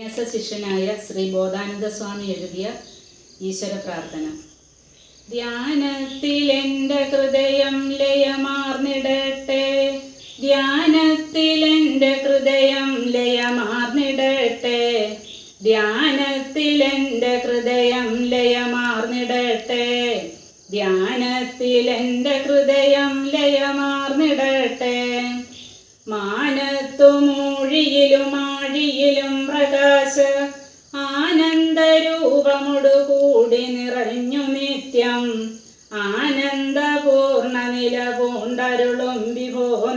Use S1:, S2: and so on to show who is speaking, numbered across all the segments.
S1: സന്യാസ ശിഷ്യനായ ശ്രീ ബോധാനന്ദ സ്വാമി എഴുതിയ ഈശ്വര പ്രാർത്ഥന. ധ്യാനത്തിൽ എന്റെ ഹൃദയം ലയമാർന്നിടട്ടെ. ധ്യാനത്തിൽ എന്റെ ഹൃദയം ലയമാർന്നിടട്ടെ. ധ്യാനത്തിൽ എന്റെ ഹൃദയം ലയമാർന്നിടട്ടെ. ധ്യാനത്തിൽ എന്റെ ഹൃദയം ലയമാർന്നിടട്ടെ. മാനത്തുമൂഴിയിലും ആഴിയിലും പ്രകാശ ആനന്ദരൂപമൊടുകൂടി നിറഞ്ഞു നിത്യം. ആനന്ദപൂർണ നില പൂണ്ടരുളും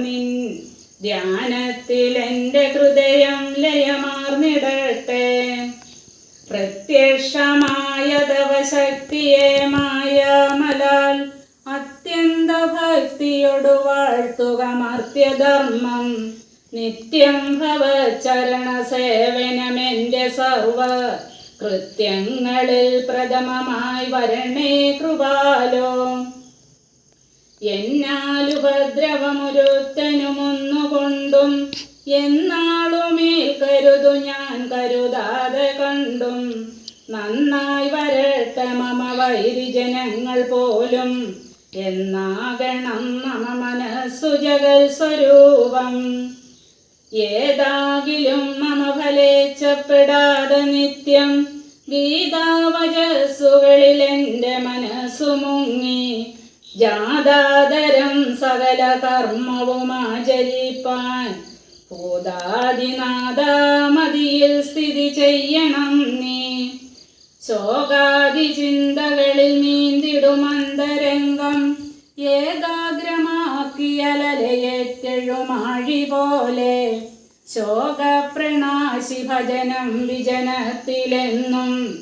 S1: നിൻ ധ്യാനത്തിൽ എന്റെ ഹൃദയം ലയമാർന്നിടട്ടെ. പ്രത്യക്ഷമായ തവശക്തിയെ മായാമലാൽ ഭക്തിയൊടു വാഴ്ത്തുക മർത്യധർമ്മം. നിത്യം ഭവ ചരണ സേവനമെന്റെ സർവ കൃത്യങ്ങളിൽ പ്രഥമമായി വരണേ കൃപാലോ. എന്നാലുപദ്രവമൊരുത്തനുമൊന്നുകൊണ്ടും എന്നാളുമേൽ കരുതു ഞാൻ കരുതാതെ കണ്ടും. നന്നായി വരട്ടെ മമ വൈരിജനങ്ങൾ പോലും എന്നാകണം നമ മനസ്സു ജഗൽ സ്വരൂപം. ഏതാകിലും മമ ഫലേച്ചപ്പെടാതെ നിത്യം ഗീതാവചസ്സുകളിൽ എന്റെ മനസ്സു മുങ്ങി. ജാതാതരം സകല കർമ്മവും ആചരിപ്പാൻ. ഭൂതാദിനാദാമതിയിൽ സ്ഥിതി ചെയ്യണം നീ. ശോകാദി ചിന്തകളിൽ നീന്തിടുമന്തരംഗം ഏകാഗ്രമാക്കിയലലയേറ്റഴുമാഴി പോലെ ശോകപ്രണാശി ഭജനം വിജനത്തിലെന്നും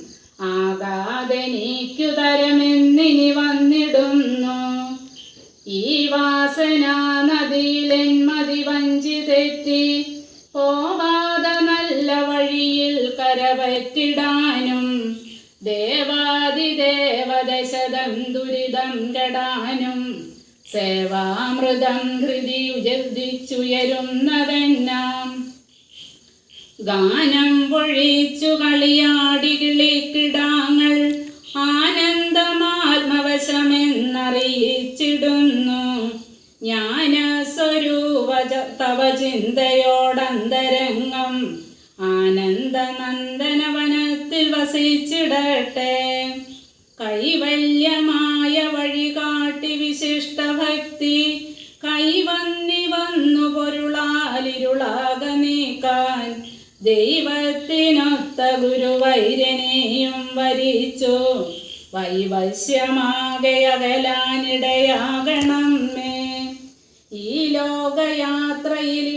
S1: ആകാതെ നീക്കു തരമെന്നിനി വന്നിടുന്നു. ഈ വാസന നദിയിലെന്മതി വഞ്ചി തെറ്റി പോവാതെ നല്ല വഴിയിൽ കരപറ്റിടാനും ദേവാദിദേവദശതം ദുരിതം കടാനും. സേവാമൃതം ഹൃദി ഉജർദിച്ചുയരുന്നതെന്നാം ഗാനം പൊഴിച്ചു കളിയാടി കിളിക്കിടാങ്ങൾ ആനന്ദമാത്മവശമെന്നറിയിച്ചിടുന്നു. ജ്ഞാന സ്വരൂപ തവ ചിന്തയോടന്തരംഗം വസിച്ചിടട്ടെ. കൈവല്യമായ വഴി കാട്ടി വിശിഷ്ട ഭക്തി. കൈവന്നി വന്നു പൊരുളാലിരുളാക നീക്കാൻ. ദൈവത്തിനൊത്ത ഗുരുവൈരനെയും വരിച്ചു. വൈവശ്യമാകെ അകലാനിടയാകണമേ. ഈ ലോകയാത്രയിലിടയ്ക്കു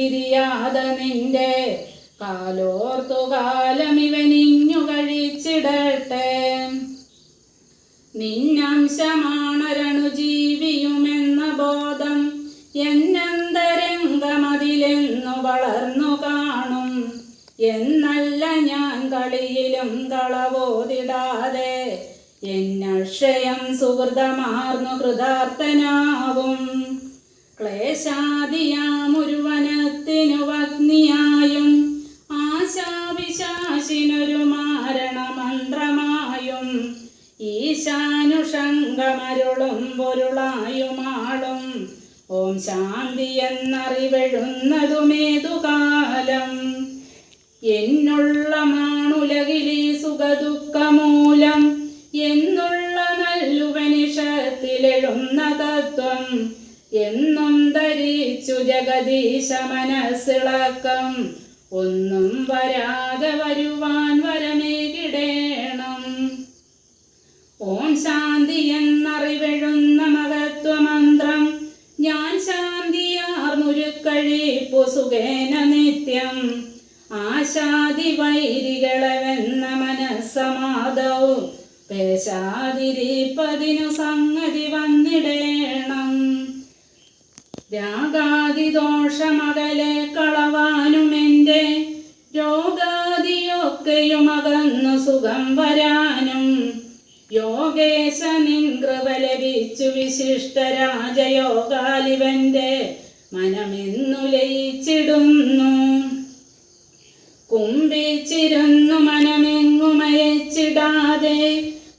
S1: പിന്തിരിയാതെ നിന്റെ കാലോർത്തു കാലം ഇവനിഞ്ഞു കഴിച്ചിടട്ടെ. നിന്നംശമാണരണു ജീവിയുമെന്ന ബോധം എന്നന്തരംഗമതിലെന്നു വളർന്നു കാണും. എന്നല്ല ഞാൻ കളിയിലും കളവോതിടാതെ എന്നക്ഷയം സുഹൃതമാർന്നു കൃതാർത്ഥനാവും. ക്ലേശാദിയാമൊരു വനത്തിനു വഗ്നിയായും ആശാവിശാശിനൊരു മാരണമന്ത്രമായും ഈശാനുഷംഗമരുളും പൊരുളായുമാളും ഓം ശാന്തി എന്നറിവെഴുന്നതുമേതു കാലം ജഗദീശ മനസ്സിളക്കം ഒന്നും വരാതെ വരുവാൻ വരമേകിടേണം ഓം ശാന്തി എന്നറിവെഴുന്ന മഹത്വമന്ത്രം ഞാൻ ശാന്തിയാർന്നുരുക്കഴിപ്പു സുഖേന നിത്യം. ആശാദി വൈരികളവെന്ന മനസ്സമാദവും പേശാതിരിപ്പതിനു സംഗതി വന്നിടേണം. രാഗാദിദോഷമകലെ കളവാനുമെന്റെ രോഗാദിയൊക്കെയും അകന്നു സുഖം വരാനും. യോഗേശ നിൻ കൃപ ലഭിച്ചു വിശിഷ്ട രാജയോഗാലിവന്റെ മനമെന്നു ലയിച്ചിടുന്നു. കുമ്പിച്ചിരുന്നു മനമെങ്ങുമയച്ചിടാതെ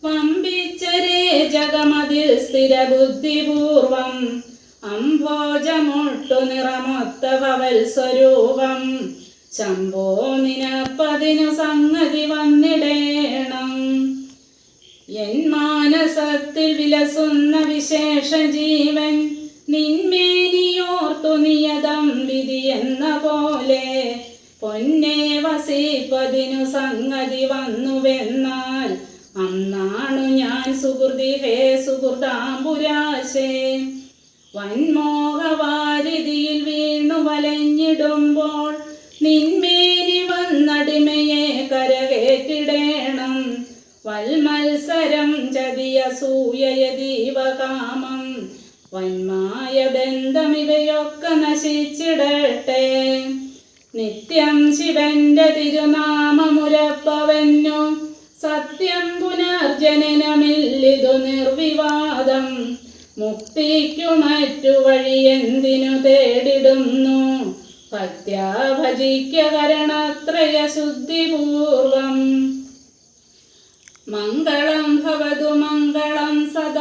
S1: വമ്പിച്ചരേ ജഗമതിൽ സ്ഥിരബുദ്ധിപൂർവം അംഭോജമൊട്ടു നിറമൊത്ത പവൽ സ്വരൂപം. ശംഭോ നിനപ്പതിനു സംഗതി വന്നിടേണം. എൻ മാനസത്തിൽ വിലസുന്ന വിശേഷ ജീവൻ നിന്മേനിയോർത്തു നിയതം വിധി എന്ന പോലെ. വസി വസിപ്പതിനു സംഗതി വന്നുവെന്നാൽ അന്നാണു ഞാൻ സുഹൃതി ഹേ സുഹൃതാംബുരാശേ. വൻമോഹവാരിതിയിൽ വീണു വലഞ്ഞിടുമ്പോൾ നിന്മേനി വന്നടിമയെ കരകേറ്റിടേണം. വൽമത്സരം ചതിയ സൂയയദീവകാമം വന്മായ ബന്ധമിവയൊക്കെ നശിച്ചിടട്ടെ. നിത്യം ശിവന്റെ തിരുനാമമുരപ്പവന്നു സത്യം പുനർജനനമില്ലിതു നിർവിവാദം. മുക്തിക്കു മറ്റു വഴി എന്തിനു തേടിടുന്നു? ഭക്ത്യാ ഭജിക്ക കരണത്രയ ശുദ്ധിപൂർവം മംഗളം ഭവതു മംഗളം സദാ